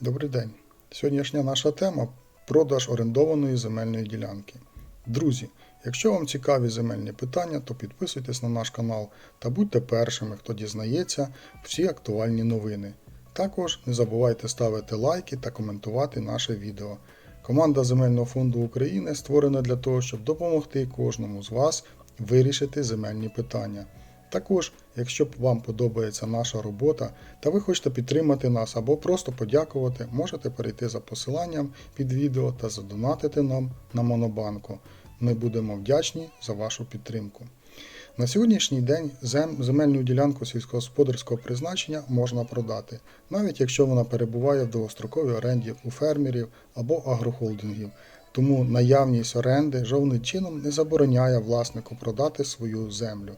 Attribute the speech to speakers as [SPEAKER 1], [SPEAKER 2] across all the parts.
[SPEAKER 1] Добрий день. Сьогоднішня наша тема продаж орендованої земельної ділянки. Друзі, якщо вам цікаві земельні питання, то підписуйтесь на наш канал та будьте першими, хто дізнається всі актуальні новини. Також не забувайте ставити лайки та коментувати наше відео. Команда Земельного фонду України створена для того, щоб допомогти кожному з вас вирішити земельні питання. Також, якщо вам подобається наша робота та ви хочете підтримати нас або просто подякувати, можете перейти за посиланням під відео та задонатити нам на Монобанку. Ми будемо вдячні за вашу підтримку. На сьогоднішній день земельну ділянку сільськогосподарського призначення можна продати, навіть якщо вона перебуває в довгостроковій оренді у фермерів або агрохолдингів. Тому наявність оренди жодним чином не забороняє власнику продати свою землю.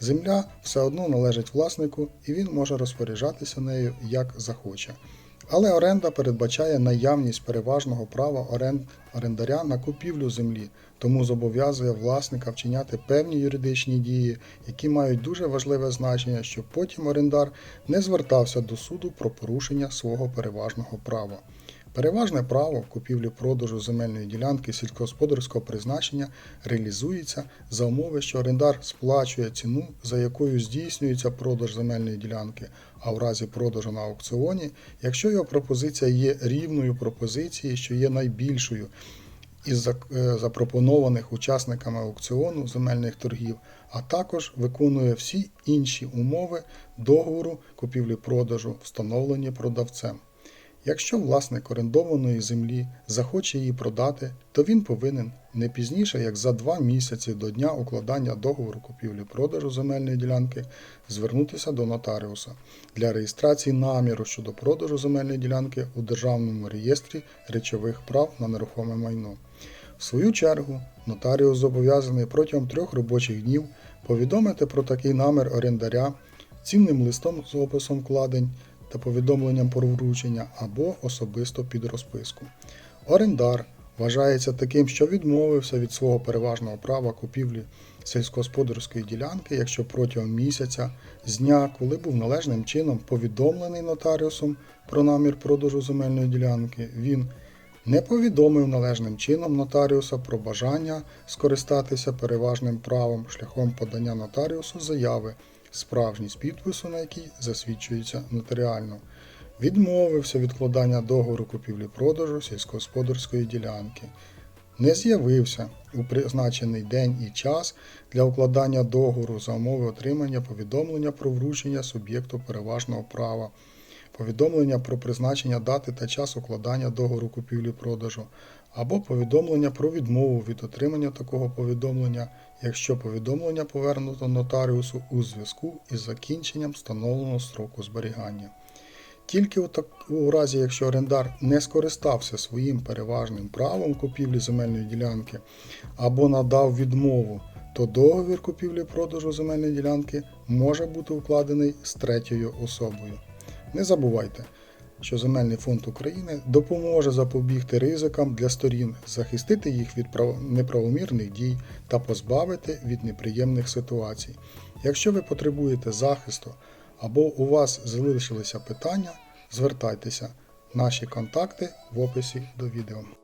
[SPEAKER 1] Земля все одно належить власнику і він може розпоряджатися нею як захоче. Але оренда передбачає наявність переважного права орен- орендаря на купівлю землі, тому зобов'язує власника вчиняти певні юридичні дії, які мають дуже важливе значення, щоб потім орендар не звертався до суду про порушення свого переважного права. Переважне право купівлі-продажу земельної ділянки сільськогосподарського призначення реалізується за умови, що орендар сплачує ціну, за якою здійснюється продаж земельної ділянки, а в разі продажу на аукціоні, якщо його пропозиція є рівною пропозиції, що є найбільшою із е, запропонованих учасниками аукціону земельних торгів, а також виконує всі інші умови договору купівлі-продажу, встановлені продавцем. Якщо власник орендованої землі захоче її продати, то він повинен не пізніше, як за два місяці до дня укладання договору купівлі-продажу земельної ділянки, звернутися до нотаріуса для реєстрації наміру щодо продажу земельної ділянки у Державному реєстрі речових прав на нерухоме майно. В свою чергу, нотаріус зобов'язаний протягом трьох робочих днів повідомити про такий намір орендаря цінним листом з описом вкладень та повідомленням про вручення або особисто під розписку. Орендар вважається таким, що відмовився від свого переважного права купівлі сільськогосподарської ділянки, якщо протягом місяця з дня, коли був належним чином повідомлений нотаріусом про намір продажу земельної ділянки, він не повідомив належним чином нотаріуса про бажання скористатися переважним правом шляхом подання нотаріусу заяви, справжність підпису на якій засвідчується нотаріально, відмовився від вкладання договору купівлі-продажу сільськогосподарської ділянки, не з'явився у призначений день і час для укладання договору за умови отримання повідомлення про вручення суб'єкту переважного права повідомлення про призначення дати та час укладання договору купівлі-продажу, або повідомлення про відмову від отримання такого повідомлення, якщо повідомлення повернуто нотаріусу у зв'язку із закінченням встановленого строку зберігання. Тільки у, так, у разі, якщо орендар не скористався своїм переважним правом купівлі земельної ділянки або надав відмову, то договір купівлі-продажу земельної ділянки може бути укладений з третьою особою. Не забувайте, що Земельний фонд України допоможе запобігти ризикам для сторін, захистити їх від неправомірних дій та позбавити від неприємних ситуацій. Якщо ви потребуєте захисту або у вас залишилися питання, звертайтеся. Наші контакти в описі до відео.